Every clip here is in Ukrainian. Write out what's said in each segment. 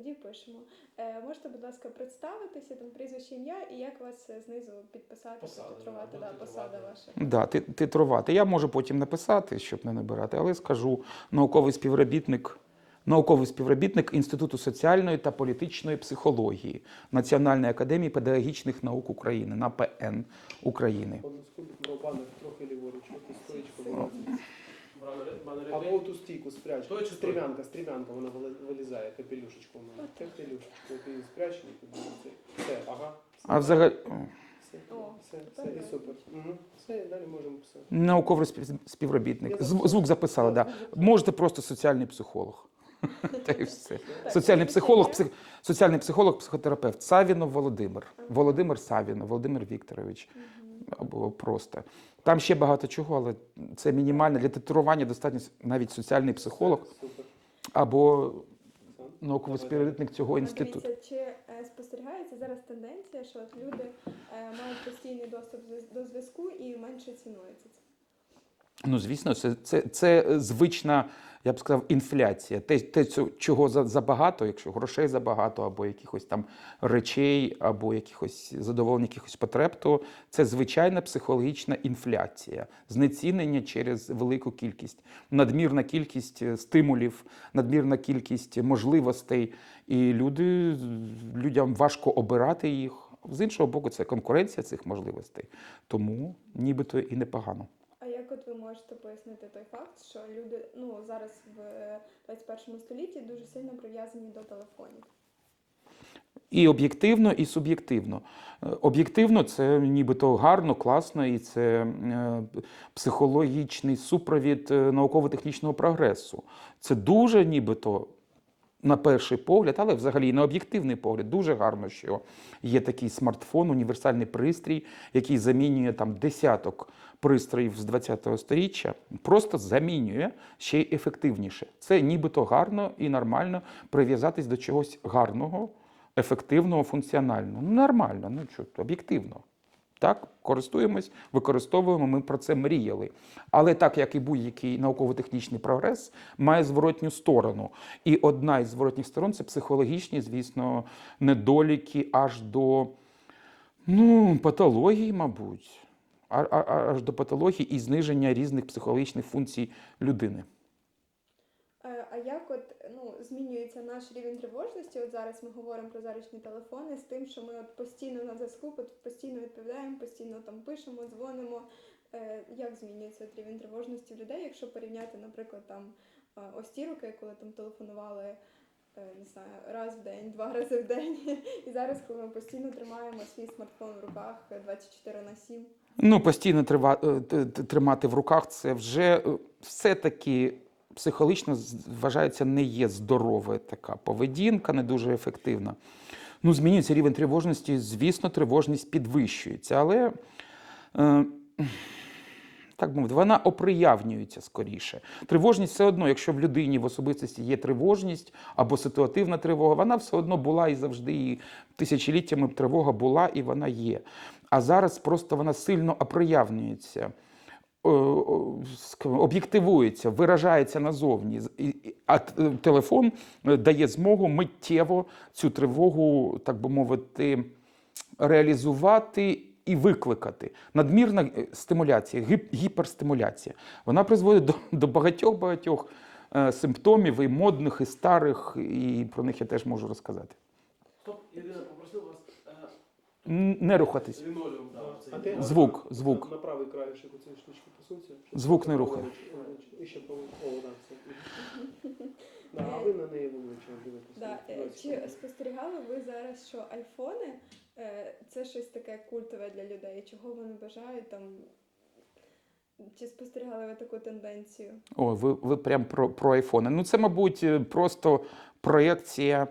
тоді пишемо. Е, можете, будь ласка, представитися, там прізвище ім'я і як вас е, знизу підписати, титрувати, да, да, посада ваша. Да, ти- титрувати. Я можу потім написати, щоб не набирати, але скажу науковий співробітник. Науковий співробітник Інституту соціальної та політичної психології Національної академії педагогічних наук України НАПН України. Одну секунду, бо банер трохи ліворуч, оту стоїчку Або оту стійку спряч. Чи? Стрімянка, стрімянка, вона вилізає, капелюшечку в мене. Капелюшечку, ти її спрячь. Все, ага. А взагалі Все, все, все, і супер. Угу. Все, далі можемо писати. науковий співробітник. Звук записали, да. Можете просто соціальний психолог. Та й все. Соціальний психолог, псих... соціальний психолог, психотерапевт. Савінов Володимир. Володимир Савінов, Володимир Вікторович. Або просто. Там ще багато чого, але це мінімально. Для титурування достатньо навіть соціальний психолог або Все. науковий співробітник цього інституту. Дивіться, чи е, спостерігається зараз тенденція, що от люди е, мають постійний доступ до зв'язку і менше цінується це? Ну, звісно, це, це, це звична, я б сказав, інфляція. Те, те чого за- забагато, якщо грошей забагато, або якихось там речей, або якихось задоволення якихось потреб, то це звичайна психологічна інфляція, знецінення через велику кількість, надмірна кількість е, стимулів, надмірна кількість можливостей. І люди, людям важко обирати їх. З іншого боку, це конкуренція цих можливостей. Тому нібито і непогано. Як от ви можете пояснити той факт, що люди ну зараз в е, 21 столітті дуже сильно прив'язані до телефонів? І об'єктивно, і суб'єктивно. Е, Об'єктивно це нібито гарно, класно, і це е, психологічний супровід е, науково-технічного прогресу. Це дуже нібито. На перший погляд, але взагалі на об'єктивний погляд, дуже гарно, що є такий смартфон, універсальний пристрій, який замінює там десяток пристроїв з 20-го сторіччя, просто замінює ще й ефективніше. Це нібито гарно і нормально прив'язатись до чогось гарного, ефективного, функціонального. Ну, нормально, ну що, об'єктивно. Так, користуємось, використовуємо, ми про це мріяли. Але так як і будь-який науково-технічний прогрес, має зворотню сторону. І одна із зворотніх сторон це психологічні, звісно, недоліки аж до ну, патології, мабуть. Аж до патології і зниження різних психологічних функцій людини. Е, А як от змінюється наш рівень тривожності? От зараз ми говоримо про заручні телефони з тим, що ми от постійно на зв'язку, постійно відповідаємо, постійно там пишемо, дзвонимо. Е, Як змінюється от рівень тривожності в людей, якщо порівняти, наприклад, там е, ось ті роки, коли там телефонували е, не знаю, раз в день, два рази в день, і зараз, коли ми постійно тримаємо свій смартфон в руках е, 24 на 7. Ну, постійно тримати в руках це вже е, все-таки психологічно вважається не є здорова така поведінка, не дуже ефективна. Ну, змінюється рівень тривожності, звісно, тривожність підвищується, але. Е, так мовити, вона оприявнюється скоріше. Тривожність все одно, якщо в людині в особистості є тривожність або ситуативна тривога, вона все одно була і завжди і тисячоліттями тривога була і вона є. А зараз просто вона сильно оприявнюється, об'єктивується, виражається назовні. А е, телефон е, дає змогу миттєво цю тривогу, так би мовити, реалізувати і викликати. Надмірна е, стимуляція, гіперстимуляція. Вона призводить до, до багатьох-багатьох е, симптомів і модних, і старих, і про них я теж можу розказати. Ірина, попросив вас е, Н- Не рухатись. Звук, звук. На правий краєшок оцієї штучки посунься. Звук не рухай. І ще по... Да, а ви на неї вулично дивитесь. Да. е, Чи спостерігали ви зараз, що айфони е, це щось таке культове для людей? Чого вони бажають там? Чи спостерігали ви таку тенденцію? О, ви, ви прям про, про айфони. Ну, це, мабуть, е, просто проєкція,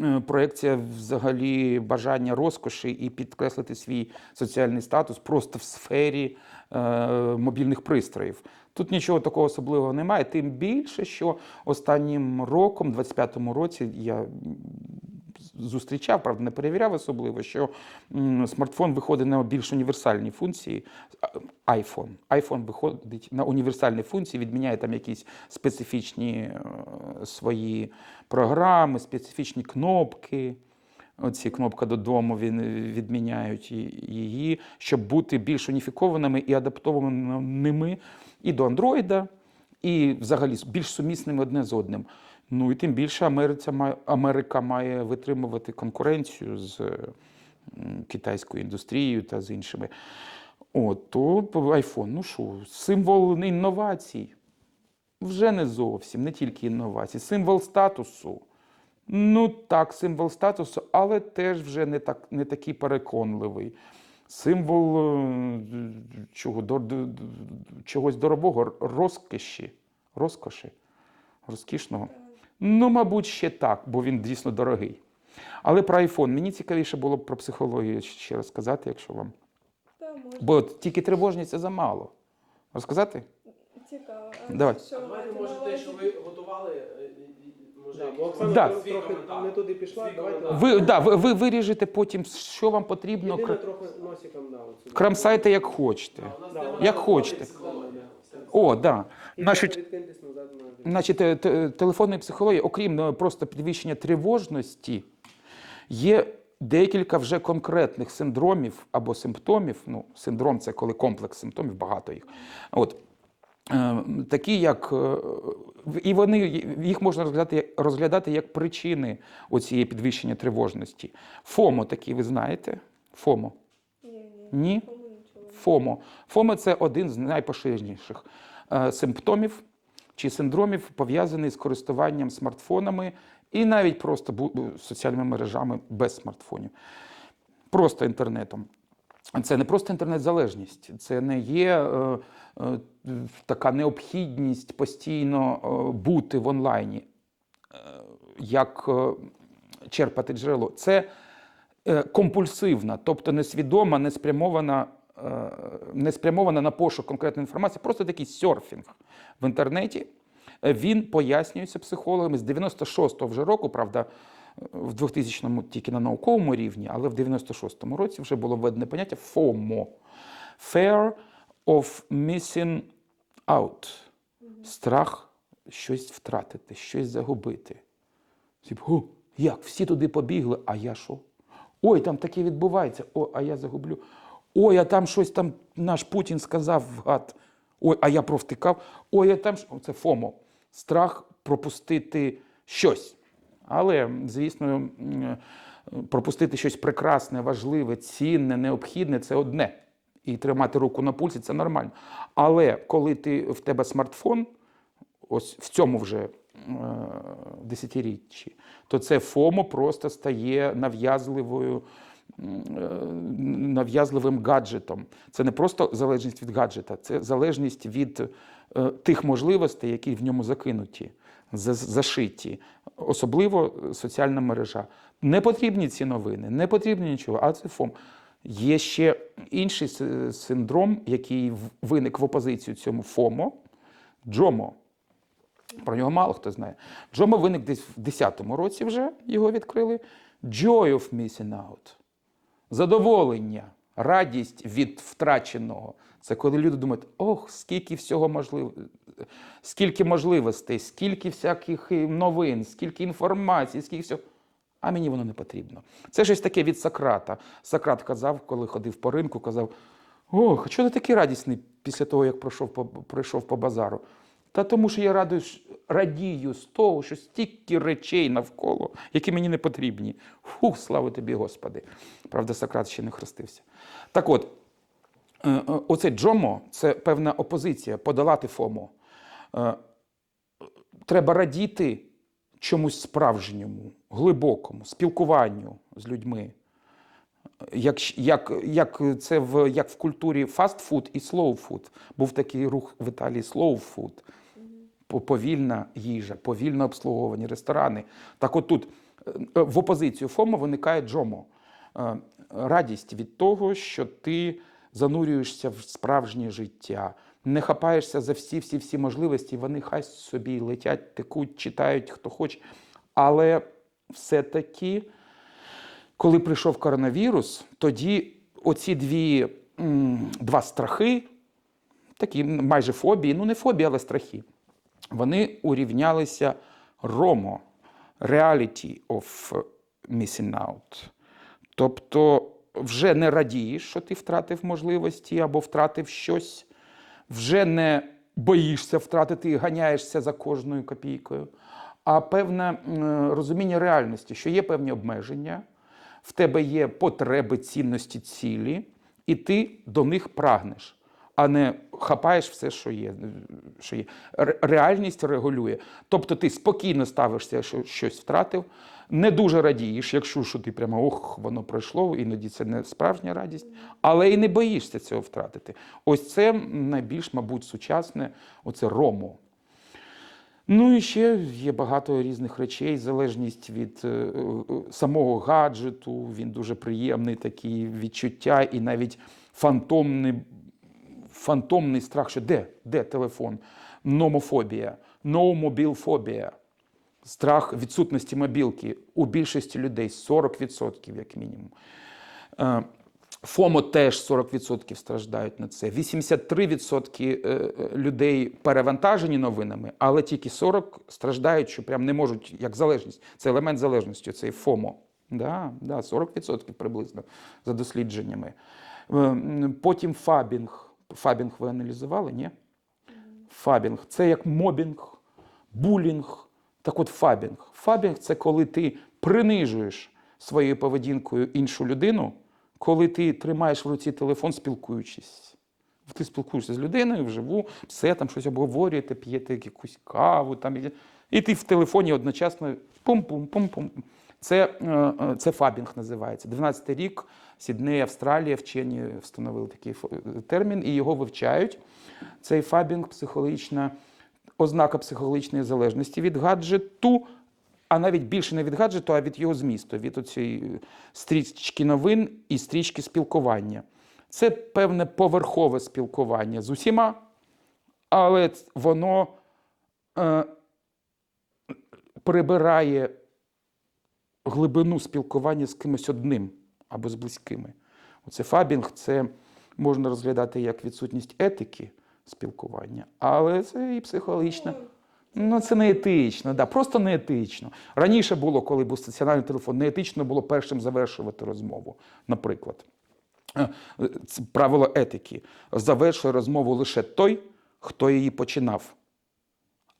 е, проєкція взагалі бажання розкоші і підкреслити свій соціальний статус просто в сфері е, мобільних пристроїв. Тут нічого такого особливого немає. Тим більше, що останнім роком, 25-му році, я зустрічав, правда, не перевіряв особливо, що смартфон виходить на більш універсальні функції. iPhone. iPhone виходить на універсальні функції, відміняє там якісь специфічні е, свої програми, специфічні кнопки. Оці кнопка додому він відміняють її, щоб бути більш уніфікованими і адаптованими і до Андроїда, і взагалі більш сумісними одне з одним. Ну і тим більше Америця має, Америка має витримувати конкуренцію з китайською індустрією та з іншими. От, то iPhone, ну що, символ інновацій. Вже не зовсім, не тільки інновацій, символ статусу. Ну так, символ статусу, але теж вже не, так, не такий переконливий. Символ е, чого, дор- д- д- чогось дорогого, розкоші. Розкоші. Розкішного. Ну, мабуть, ще так, бо він дійсно дорогий. Але про iPhone мені цікавіше було б про психологію ще розказати, якщо вам. Та можна. Бо тільки тривожність це замало. Розказати? Цікаво. Давай. Що ви давайте, може, те, що ви готували, е, може, Да, бо Оксана Да. трохи- коментар. не туди пішла. Свій Давайте коментар. Ви, да, ви, ви виріжете потім, що вам потрібно. Єдине кр- трохи носиком да, от. Крамсайте як хочете. У нас як хочете. психологія. Все. О, да. І Значить, е, телефонної психології, окрім е, просто підвищення тривожності, є декілька вже конкретних синдромів або симптомів. Ну, синдром це коли комплекс симптомів, багато їх. От. Е, Такі як, е, і вони, їх можна розглядати, розглядати як причини оцієї підвищення тривожності. ФОМО такі, ви знаєте? ФОМО. Ні, ні. ФОМО. ФОМО це один з найпоширеніших е, симптомів чи синдромів, пов'язаний з користуванням смартфонами і навіть просто соціальними мережами без смартфонів. Просто інтернетом. Це не просто інтернет-залежність, це не є е, е, така необхідність постійно е, бути в онлайні, е, як е, черпати джерело. Це е, компульсивна, тобто несвідома, не спрямована, е, не спрямована на пошук конкретної інформації, просто такий серфінг в інтернеті. Е, Він пояснюється психологами з 96-го вже року, правда, в 2000-му тільки на науковому рівні, але в 96-му році вже було введене поняття FOMO – Fear of Missing Out. Страх щось втратити, щось загубити. Типу, «О, як? Всі туди побігли, а я що? Ой, там таке відбувається, о, а я загублю. Ой, а там щось там наш Путін сказав гад. Ой, а я провтикав. Ой, а там що? Це ФОМО. Страх пропустити щось. Але, звісно, пропустити щось прекрасне, важливе, цінне, необхідне це одне. І тримати руку на пульсі це нормально. Але коли ти в тебе смартфон, ось в цьому вже е, десятиріччі, то це ФОМО просто стає нав'язливою. Е, Нав'язливим гаджетом. Це не просто залежність від гаджета, це залежність від е, тих можливостей, які в ньому закинуті, зашиті, особливо соціальна мережа. Не потрібні ці новини, не потрібно нічого, а це ФОМ. Є ще інший синдром, який виник в опозицію цьому ФОМО Джомо. Про нього мало хто знає. Джомо виник десь в 10-му році вже його відкрили. Joy of missing out. Задоволення, радість від втраченого. Це коли люди думають, ох, скільки всього можливо, скільки можливостей, скільки всяких новин, скільки інформації, скільки всього. А мені воно не потрібно. Це щось таке від Сократа. Сократ казав, коли ходив по ринку, казав: Ох, чого ти такий радісний після того, як пройшов по, пройшов по базару? Та тому, що я радуюсь, радію з того, що стільки речей навколо, які мені не потрібні. Фух, слава тобі, Господи. Правда, Сократ ще не хрестився. Так от, е, е, оце Джомо це певна опозиція, подолати ФОМО. Е, Треба радіти чомусь справжньому, глибокому, спілкуванню з людьми. Як, як, як це в, як в культурі фастфуд і слоуфуд. Був такий рух в Італії слоуфуд. По- Повільна їжа, повільне обслуговування, ресторани. Так от тут е, в опозицію ФОМО виникає Джомо. Е, Радість від того, що ти занурюєшся в справжнє життя, не хапаєшся за всі-всі-всі можливості, вони хай собі летять, текуть, читають, хто хоче. Але все-таки коли прийшов коронавірус, тоді оці дві, два страхи, такі майже фобії, ну не фобії, але страхи, вони урівнялися ромо, reality of missing out. Тобто вже не радієш, що ти втратив можливості або втратив щось, вже не боїшся втратити і ганяєшся за кожною копійкою, а певне розуміння реальності, що є певні обмеження, в тебе є потреби, цінності, цілі, і ти до них прагнеш, а не хапаєш все, що є. Що є. Реальність регулює. Тобто ти спокійно ставишся, що щось втратив, не дуже радієш, якщо що ти прямо ох, воно пройшло, іноді це не справжня радість, але і не боїшся цього втратити. Ось це найбільш, мабуть, сучасне, оце рому. Ну і ще є багато різних речей, залежність від е, е, самого гаджету. Він дуже приємний, такі відчуття, і навіть фантомний, фантомний страх, що де? Де телефон? Номофобія, ноумобілфобія. Страх відсутності мобілки у більшості людей 40% як мінімум. Е, ФОМО теж 40% страждають на це. 83% е, е, людей перевантажені новинами, але тільки 40 страждають, що прям не можуть, як залежність. Це елемент залежності, цей ФОМО. Да, да, 40% приблизно за дослідженнями. Потім фабінг. Фабінг ви аналізували, ні? Фабінг це як мобінг, булінг. Так от фабінг. Фабінг це коли ти принижуєш своєю поведінкою іншу людину, коли ти тримаєш в руці телефон, спілкуючись. Ти спілкуєшся з людиною вживу, все там щось обговорюєте, п'єте якусь каву, там, і- ти в телефоні одночасно пум-пум-пум-пум. Це, е, е, це фабінг називається. 12-й рік Сідней, Австралія, вчені встановили такий термін і його вивчають. Цей фабінг психологічна ознака психологічної залежності від гаджету, а навіть більше не від гаджету, а від його змісту, від оцієї стрічки новин і стрічки спілкування. Це певне поверхове спілкування з усіма, але воно е, прибирає глибину спілкування з кимось одним або з близькими. Оце фабінг це можна розглядати як відсутність етики спілкування, але це і психологічна. Ну, це не етично, да, просто не етично. Раніше було, коли був стаціонарний телефон, не етично було першим завершувати розмову, наприклад. Е, Це правило етики. Завершує розмову лише той, хто її починав,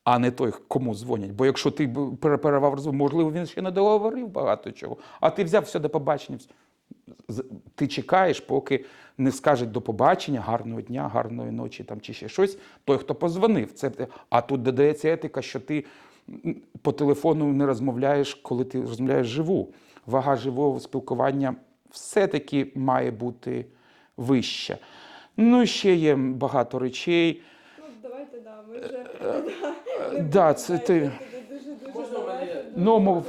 а не той, кому дзвонять. Бо якщо ти б переперервав розмову, можливо, він ще не договорив багато чого, а ти взяв все до побачення. Ти чекаєш, поки не скажуть до побачення, гарного дня, гарної ночі там, чи ще щось, той, хто позвонив. Це, а тут додається етика, що ти по телефону не розмовляєш, коли ти розмовляєш живу. Вага живого спілкування все-таки має бути вища. Ну, і ще є багато речей. Ну, давайте, да, ми вже Е, Да, це ти. дуже-дуже Можна мене. Ну,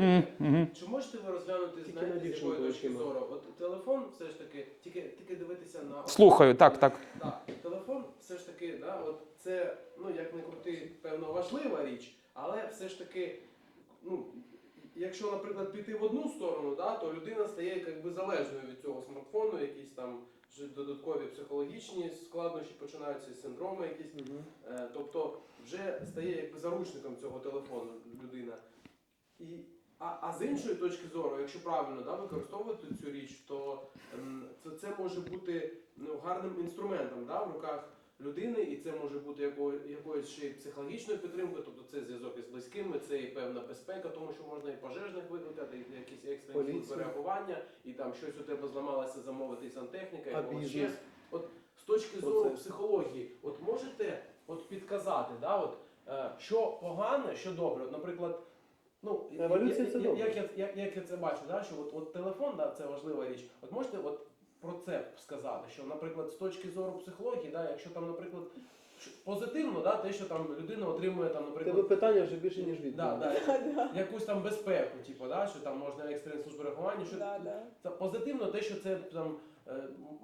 яке? мгм. Чи можете ви розглянути Тільки знаєте, з якої точки зору? От телефон все ж таки, тільки, тільки дивитися на Слухаю, так, так. Так, телефон все ж таки, да, от це, ну як не крути, певно, важлива річ, але все ж таки, ну, якщо, наприклад, піти в одну сторону, да, то людина стає якби залежною від цього смартфону, якісь там додаткові психологічні складнощі починаються, синдроми якісь. Е, Тобто вже стає якби заручником цього телефону людина. І, а, а з іншої точки зору, якщо правильно да, використовувати цю річ, то ем, це, це може бути ну, гарним інструментом да, в руках людини, і це може бути якою, якоюсь ще й психологічною підтримкою, тобто це зв'язок із близькими, це і певна безпека, тому що можна і пожежних викликати, і якісь екстрені реагування, і там щось у тебе зламалося, замовити і сантехніка, і ще. От з точки зору психології, от можете от підказати, да, от, е, що погане, що добре. От, наприклад, ну, Еволюція я- це я- добре. Як, я, як, як я це бачу, да, що от, от телефон, да, це важлива річ. От можете от про це сказати, що, наприклад, з точки зору психології, да, якщо там, наприклад, позитивно, да, те, що там людина отримує там, наприклад, Тебе питання вже більше, ніж відповідь. да, да, Да, да, якусь там безпеку, типу, да, що там можна екстрені служби реагування, що да, да. це позитивно те, що це там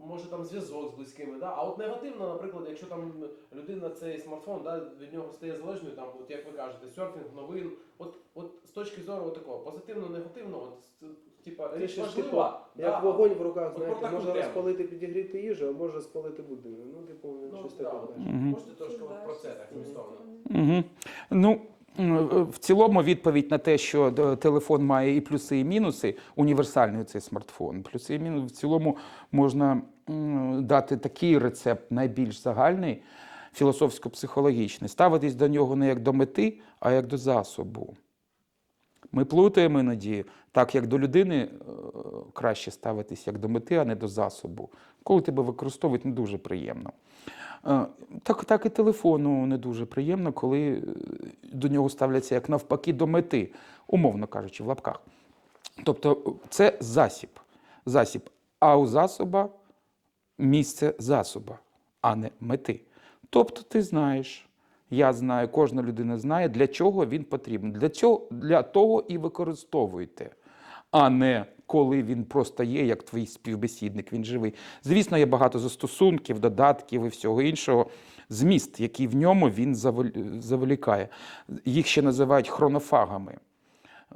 може там зв'язок з близькими. Да? А от негативно, наприклад, якщо там людина цей смартфон да, від нього стає залежною, там, от як ви кажете, серфінг, новин. От, от з точки зору от такого позитивно, негативно, от типа річ типу, важлива. Як да, вогонь в руках, От знаєте, про таку може тему. розпалити підігріти їжу, а може спалити будинок. Ну, типу, Ну, щось да, таке. от знаєш. Мгм. Можете трошки от про це так змістовно? Угу. Ну, в цілому відповідь на те, що е, телефон має і плюси, і мінуси, універсальний цей смартфон. Плюси і мінуси в цілому можна дати такий рецепт, найбільш загальний, філософсько-психологічний, ставитись до нього не як до мети, а як до засобу. Ми плутаємо іноді, так як до людини е, краще ставитись як до мети, а не до засобу. Коли тебе використовують, не дуже приємно. Е, Так, так і телефону не дуже приємно, коли е, до нього ставляться як навпаки до мети, умовно кажучи, в лапках. Тобто це засіб. засіб. А у засоба місце засоба, а не мети. Тобто ти знаєш, я знаю, кожна людина знає, для чого він потрібен. Для, цього, для того і використовуйте, а не коли він просто є, як твій співбесідник, він живий. Звісно, є багато застосунків, додатків і всього іншого. Зміст, який в ньому він заволікає. Їх ще називають хронофагами, е,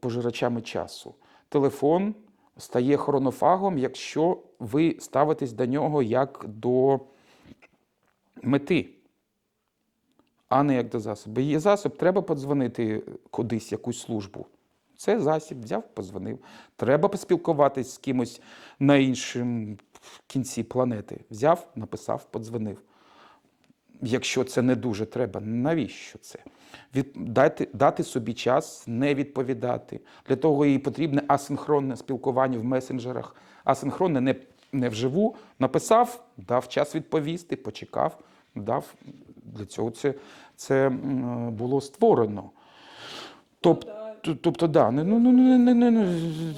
пожирачами часу. Телефон стає хронофагом, якщо ви ставитесь до нього як до мети, а не як до засобу. Є засіб, треба подзвонити кудись, якусь службу. Це засіб, взяв, позвонив. Треба поспілкуватись з кимось на іншому кінці планети. Взяв, написав, подзвонив. Якщо це не дуже треба, навіщо це? Дати, дати собі час, не відповідати. Для того і потрібне асинхронне спілкування в месенджерах. Асинхронне не, не вживу. Написав, дав час відповісти, почекав, дав. Для цього це, це було створено. Тобто, Да. тобто да, не, ну, ну, не, не, не,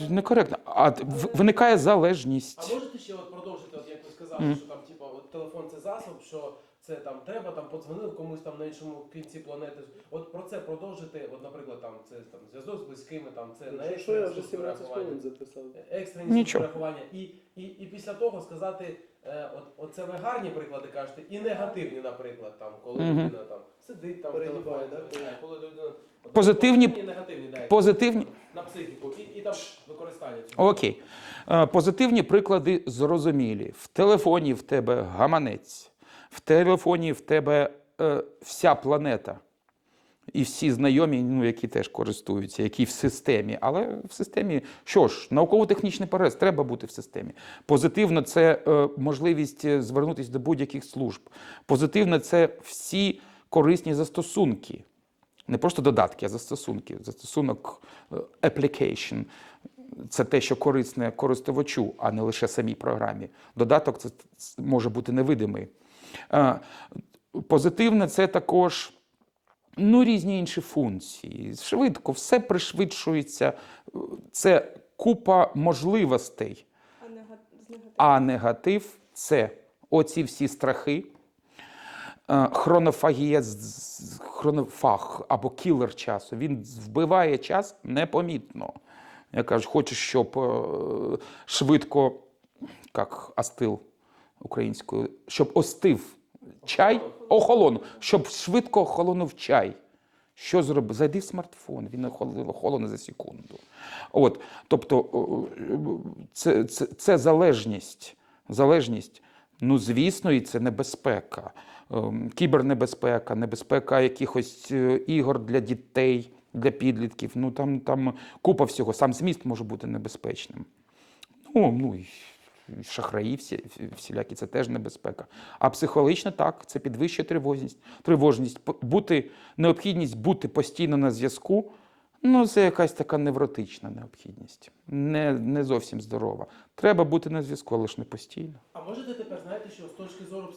не, коректно. А виникає залежність. А можете ще от продовжити, от як ви сказали, mm. що там типу, от телефон це засоб, що це там треба, там подзвонив комусь там на іншому кінці планети. От про це продовжити, от, наприклад, там це там зв'язок з близькими, там це на що я вже 17 хвилин записав. Екстрені Нічого. І, і, і після того сказати, е, от, от це ви гарні приклади кажете, і негативні, наприклад, там, коли Мгм. людина там сидить там в Перегибає, телефоні, да? коли людина от, Позитивні- і негативні да, Позитивні, на психіку, і, і там використання цього. Окей. Е, Позитивні приклади зрозумілі. В телефоні в тебе гаманець, в телефоні в тебе е, вся планета. І всі знайомі, ну, які теж користуються, які в системі. Але в системі, що ж, науково-технічний прогрес, треба бути в системі. Позитивно це е, можливість е, звернутися до будь-яких служб. Позитивно це всі корисні застосунки. Не просто додатки, а застосунки. Застосунок е, application – це те, що корисне користувачу, а не лише самій програмі. Додаток це це може бути невидимий. Е, Позитивне це також ну, різні інші функції. Швидко, все пришвидшується. Це купа можливостей. А негатив це оці всі страхи, е, хронофагія, хронофаг або кілер часу. Він вбиває час непомітно. Я кажу, хочеш, щоб е, швидко, як астил українською, щоб остив чай, охолонув, щоб швидко охолонув чай. Що зробити? Зайди в смартфон, він охол- охолоне за секунду. От, тобто це, це, це залежність. Залежність, ну, звісно, і це небезпека. Ем, Кібернебезпека, небезпека якихось е, ігор для дітей, для підлітків. Ну там, там купа всього. Сам зміст може бути небезпечним. Ну, ну і шахраї всі, всілякі це теж небезпека. А психологічно так, це підвищує тривожність. Тривожність, бути, необхідність бути постійно на зв'язку. Ну, це якась така невротична необхідність, не, не зовсім здорова. Треба бути на зв'язку, але ж не постійно. А можете тепер знаєте, що з точки зору